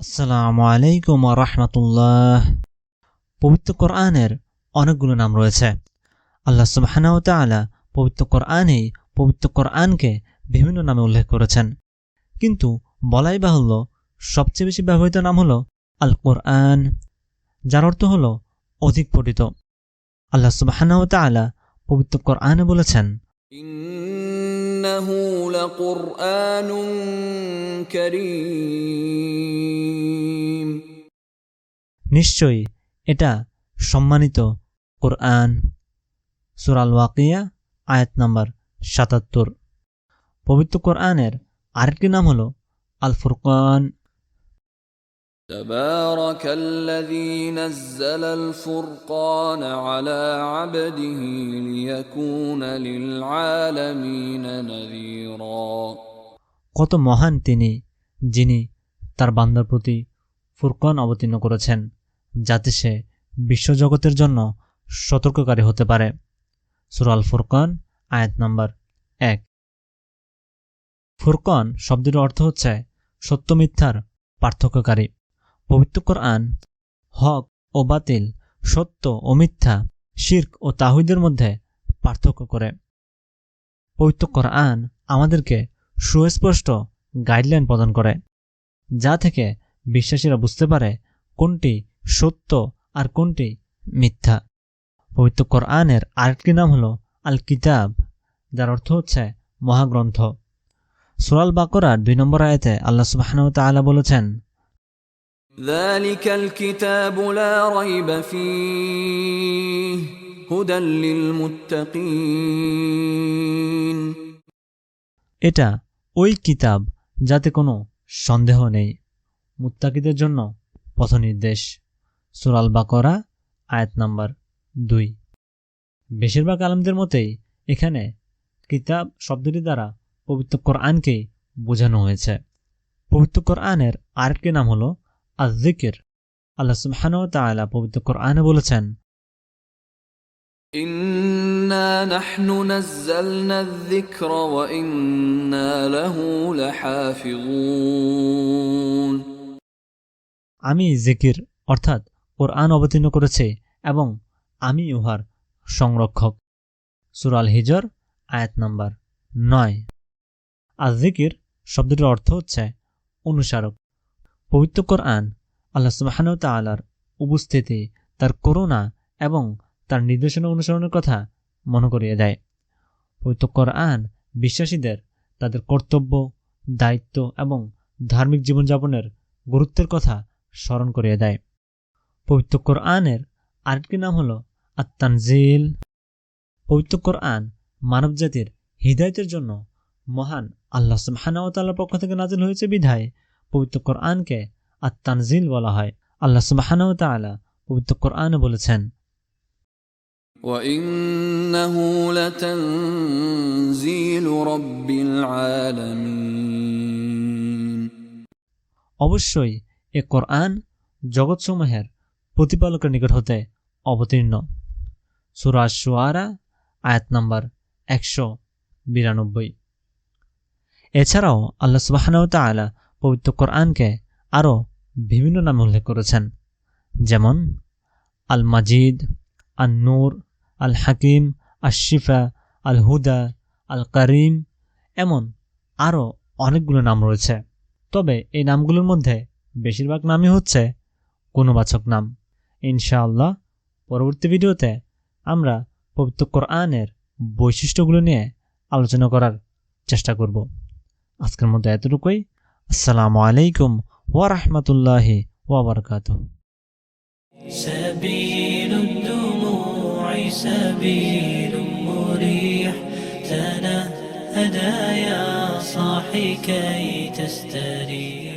আসসালামু আলাইকুম রহমতুল্লাহ। পবিত্র কোরআনের অনেকগুলো নাম রয়েছে। আল্লাহ সুবহানাহু তাআলা পবিত্র কোরআনেই পবিত্র কোরআনকে বিভিন্ন নামে উল্লেখ করেছেন। কিন্তু বলাই বাহুল্য সবচেয়ে বেশি ব্যবহৃত নাম হলো আল কোরআন যার অর্থ হল অধিক পঠিত। আল্লাহ সুবহানাহু তাআলা পবিত্র কোরআনে বলেছেন إنه لقرآن كريم নিশ্চয়ই এটা সম্মানিত কোরআন সুরাল ওয়াকিয়া আয়াত নাম্বার সাতাত্তর পবিত্র কোরআনের আরেকটি নাম হলো আল ফুরকান تبارك الذي نزل الفرقان على عبده ليكون للعالمين نذيرا কত মহান তিনি যিনি তার বান্দার প্রতি ফুরকান অবতীর্ণ করেছেন যাতে সে বিশ্বজগতের জন্য সতর্ককারী হতে পারে সুরাল ফুরকান আয়াত নাম্বার এক ফুরকান শব্দের অর্থ হচ্ছে সত্য মিথ্যার পার্থক্যকারী পবিত্র কোরআন, হক ও বাতিল, সত্য ও মিথ্যা, শির্ক ও তাহিদের মধ্যে পার্থক্য করে। পবিত্র কোরআন আমাদেরকে সুস্পষ্ট গাইডলাইন প্রদান করে, যা থেকে বিশ্বাসীরা বুঝতে পারে কোনটি সত্য আর কোনটি মিথ্যা। পবিত্র কোরআনের আরেকটি নাম হলো আল কিতাব যার অর্থ হচ্ছে মহাগ্রন্থ। সুরাল বাকরার দুই নম্বর আয়তে আল্লাহ সুবাহানু তাআলা বলেছেন ذلك الكتاب لا ريب فيه هدى للمتقين এটা ওই কিতাব যাতে কোনো সন্দেহ নেই মুত্তাকিদের জন্য পথনির্দেশ সুরাল বাকরা আয়াত নাম্বার দুই বেশিরভাগ আলমদের মতেই এখানে কিতাব শব্দটি দ্বারা পবিত্র কোরআনকেই বোঝানো হয়েছে পবিত্র কোরআনের আরেকটি নাম হলো আজিকির আল্লাহ সুবহানাহু ওয়া তাআলা পবিত্র কোরআনে বলেছেন إنا نحن نزلنا الذكر وإنا له لحافظون আমি জিকির অর্থাৎ কোরআন অবতীর্ণ করেছি এবং আমি উহার সংরক্ষক সুরাল হিজর আয়াত নাম্বার নয় আর জিকির শব্দটির অর্থ হচ্ছে অনুসারক পবিত্র কোরআন আল্লাহ সুবাহানু তালার উপস্থিতি তার করুণা এবং তার নির্দেশনা অনুসরণের কথা মনে করিয়ে দেয়। পবিত্র কোরআন বিশ্বাসীদের তাদের কর্তব্য, দায়িত্ব এবং ধার্মিক জীবনযাপনের গুরুত্বের কথা স্মরণ করিয়ে দেয়। পবিত্র কোরআনের আরেকটি নাম হল আত্মানজিল পবিত্র কোরআন মানবজাতির হৃদায়তের জন্য মহান আল্লাহ সুবাহানাওতাল্লার পক্ষ থেকে নাজিল হয়েছে বিধায় পবিত্র কোরআনকে আত্মানজিল বলা হয় আল্লাহ সুবাহানাওতালা পবিত্র কোরআনে বলেছেন وإنه لتنزيل رب العالمين অবশ্যই এ কোরআন জগৎসমূহের প্রতিপালকের নিকট হতে অবতীর্ণ সুরাজ সুয়ারা আয়াত নম্বর একশো বিরানব্বই এছাড়াও আল্লাহ সুবাহানাউ তাআলা পবিত্র কোরআনকে আরও বিভিন্ন নামে উল্লেখ করেছেন। যেমন আল মাজিদ আল নূর আল হাকিম আশিফা আল হুদা আল করিম এমন আরও অনেকগুলো নাম রয়েছে। তবে এই নামগুলোর মধ্যে বেশিরভাগ নামই হচ্ছে গুণবাচক নাম। ইনশাআল্লাহ, পরবর্তী ভিডিওতে আমরা পবিত্র কোরআনের বৈশিষ্ট্যগুলো নিয়ে আলোচনা করার চেষ্টা করব। আজকের মতো এতটুকুই। السلام عليكم ورحمة الله وبركاته. سبيل الدموع سبيل مريح. تنا هدايا صاحي كي تستريح.